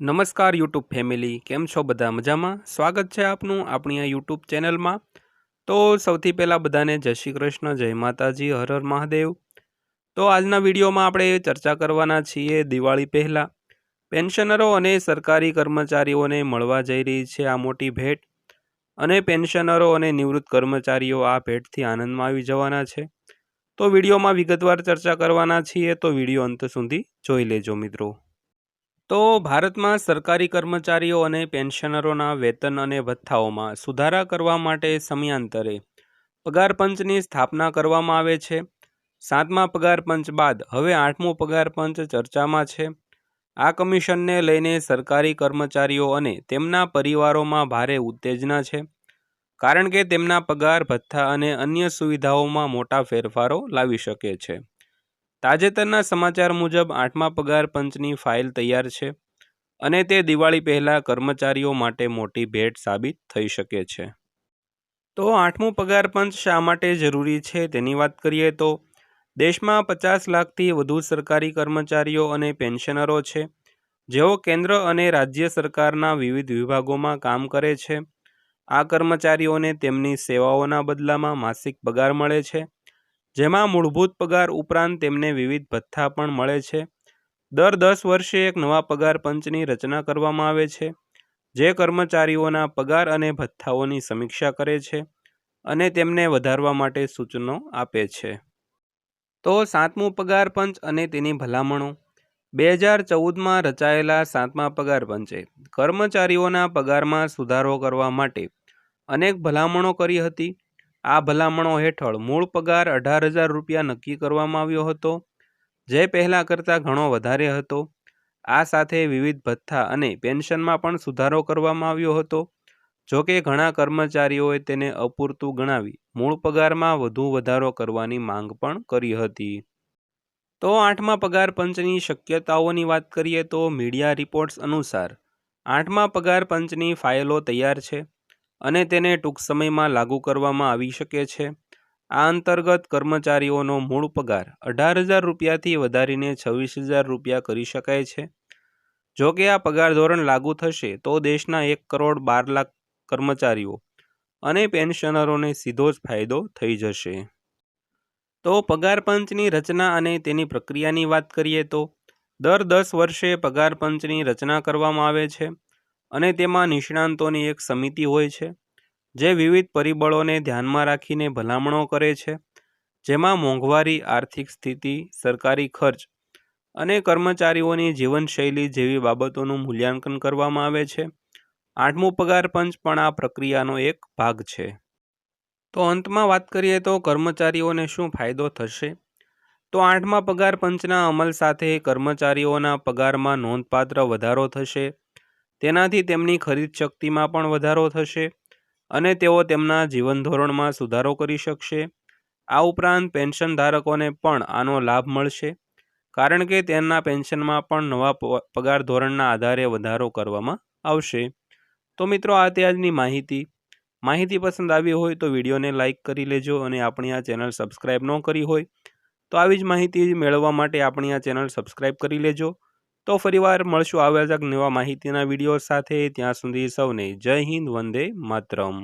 નમસ્કાર YouTube family, કેમ છો બધા મજામાં? સ્વાગત છે આપનું આપણી આ યુટ્યુબ ચેનલમાં. તો સૌથી પહેલાં બધાને જય શ્રી કૃષ્ણ, જય માતાજી, હર હર મહાદેવ. તો આજના વિડીયોમાં આપણે ચર્ચા કરવાના છીએ દિવાળી પહેલાં. પેન્શનરો અને સરકારી કર્મચારીઓને મળવા જઈ રહી છે આ મોટી ભેટ. અને પેન્શનરો અને નિવૃત્ત કર્મચારીઓ આ ભેટથી આનંદમાં આવી જવાના છે. તો વિડીયોમાં વિગતવાર ચર્ચા કરવાના છીએ તો વીડિયો અંત સુધી જોઈ લેજો મિત્રો. તો ભારતમાં સરકારી કર્મચારીઓ અને પેન્શનરોના વેતન અને ભથ્થાઓમાં સુધારા કરવા માટે સમયાંતરે પગાર પંચની સ્થાપના કરવામાં આવે છે. સાતમા પગાર પંચ બાદ હવે આઠમો પગાર પંચ ચર્ચામાં છે. આ કમિશનને લઈને સરકારી કર્મચારીઓ અને તેમના પરિવારોમાં ભારે ઉત્તેજના છે. કારણ કે તેમના પગાર, ભથ્થા અને અન્ય સુવિધાઓમાં મોટા ફેરફારો લાવી શકે છે. તાજેતરના સમાચાર મુજબ આઠમા પગાર પંચની ફાઇલ તૈયાર છે અને તે દિવાળી પહેલાં કર્મચારીઓ માટે મોટી ભેટ સાબિત થઈ શકે છે. તો આઠમું પગાર પંચ શા માટે જરૂરી છે તેની વાત કરીએ તો દેશમાં પચાસ લાખથી વધુ સરકારી કર્મચારીઓ અને પેન્શનરો છે. જેઓ કેન્દ્ર અને રાજ્ય સરકારના વિવિધ વિભાગોમાં કામ કરે છે. આ કર્મચારીઓને તેમની સેવાઓના બદલામાં માસિક પગાર મળે છે. જેમાં મૂળભૂત પગાર ઉપરાંત તેમને વિવિધ ભથ્થા પણ મળે છે. દર દસ વર્ષે એક નવા પગાર પંચની રચના કરવામાં આવે છે, જે કર્મચારીઓના પગાર અને ભથ્થાઓની સમીક્ષા કરે છે અને તેમને વધારવા માટે સૂચનો આપે છે. તો સાતમું પગાર પંચ અને તેની ભલામણો. બે હજાર ચૌદમાં રચાયેલા સાતમા પગાર પંચે કર્મચારીઓના પગારમાં સુધારો કરવા માટે અનેક ભલામણો કરી હતી. આ ભલામણો હેઠળ મૂળ પગાર અઢાર હજાર રૂપિયા નક્કી કરવામાં આવ્યો હતો. જે પહેલાં કરતાં ઘણો વધારે હતો. આ સાથે વિવિધ ભથ્થા અને પેન્શનમાં પણ સુધારો કરવામાં આવ્યો હતો. જોકે ઘણા કર્મચારીઓએ તેને અપૂરતું ગણાવી મૂળ પગારમાં વધુ વધારો કરવાની માંગ પણ કરી હતી. તો આઠમા પગાર પંચની શક્યતાઓની વાત કરીએ તો મીડિયા રિપોર્ટ્સ અનુસાર આઠમા પગાર પંચની ફાઇલો તૈયાર છે. અને તેને ટૂંક સમયમાં લાગુ કરવામાં આવી શકે છે. આ અંતર્ગત કર્મચારીઓનો મૂળ પગાર અઢાર હજાર રૂપિયાથી વધારીને છવ્વીસ હજાર રૂપિયા કરી શકાય છે. જો કે આ પગાર ધોરણ લાગુ થશે, તો દેશના એક કરોડ બાર લાખ કર્મચારીઓ અને પેન્શનરોને સીધો જ ફાયદો થઈ જશે. તો પગાર પંચની રચના અને તેની પ્રક્રિયાની વાત કરીએ તો, દર દસ વર્ષે પગાર પંચની રચના કરવામાં આવે છે. અને તેમાં નિષ્ણાંતોની એક સમિતિ હોય છે, જે વિવિધ પરિબળોને ધ્યાનમાં રાખીને ભલામણો કરે છે, જેમાં મોંઘવારી, આર્થિક સ્થિતિ, સરકારી ખર્ચ અને કર્મચારીઓની જીવનશૈલી જેવી બાબતોનું મૂલ્યાંકન કરવામાં આવે છે. આઠમું પગાર પંચ પણ આ પ્રક્રિયાનો એક ભાગ છે. તો અંતમાં વાત કરીએ તો કર્મચારીઓને શું ફાયદો થશે? તો આઠમા પગાર પંચના અમલ સાથે કર્મચારીઓના પગારમાં નોંધપાત્ર વધારો થશે તેનાથી તેમની ખરીદ શક્તિમાં પણ વધારો થશે અને તેઓ તેમના જીવન ધોરણમાં સુધારો કરી શકશે. આ ઉપરાંત પેન્શન ધારકોને પણ આનો લાભ મળશે, કારણ કે તેમના પેન્શનમાં પણ નવા પગાર ધોરણના આધારે વધારો કરવામાં આવશે. તો મિત્રો, આ તે આજની માહિતી. માહિતી પસંદ આવી હોય તો વિડીયોને લાઇક કરી લેજો અને આપણી આ ચેનલ સબસ્ક્રાઈબ ન કરી હોય તો આવી જ માહિતી મેળવવા માટે આપણી આ ચેનલ સબસ્ક્રાઈબ કરી લેજો. તો ફરીવાર મળશું આવ્યા જ નવા માહિતીના વીડિયો સાથે. ત્યાં સુધી સૌને જય હિન્દ, વંદે માતરમ.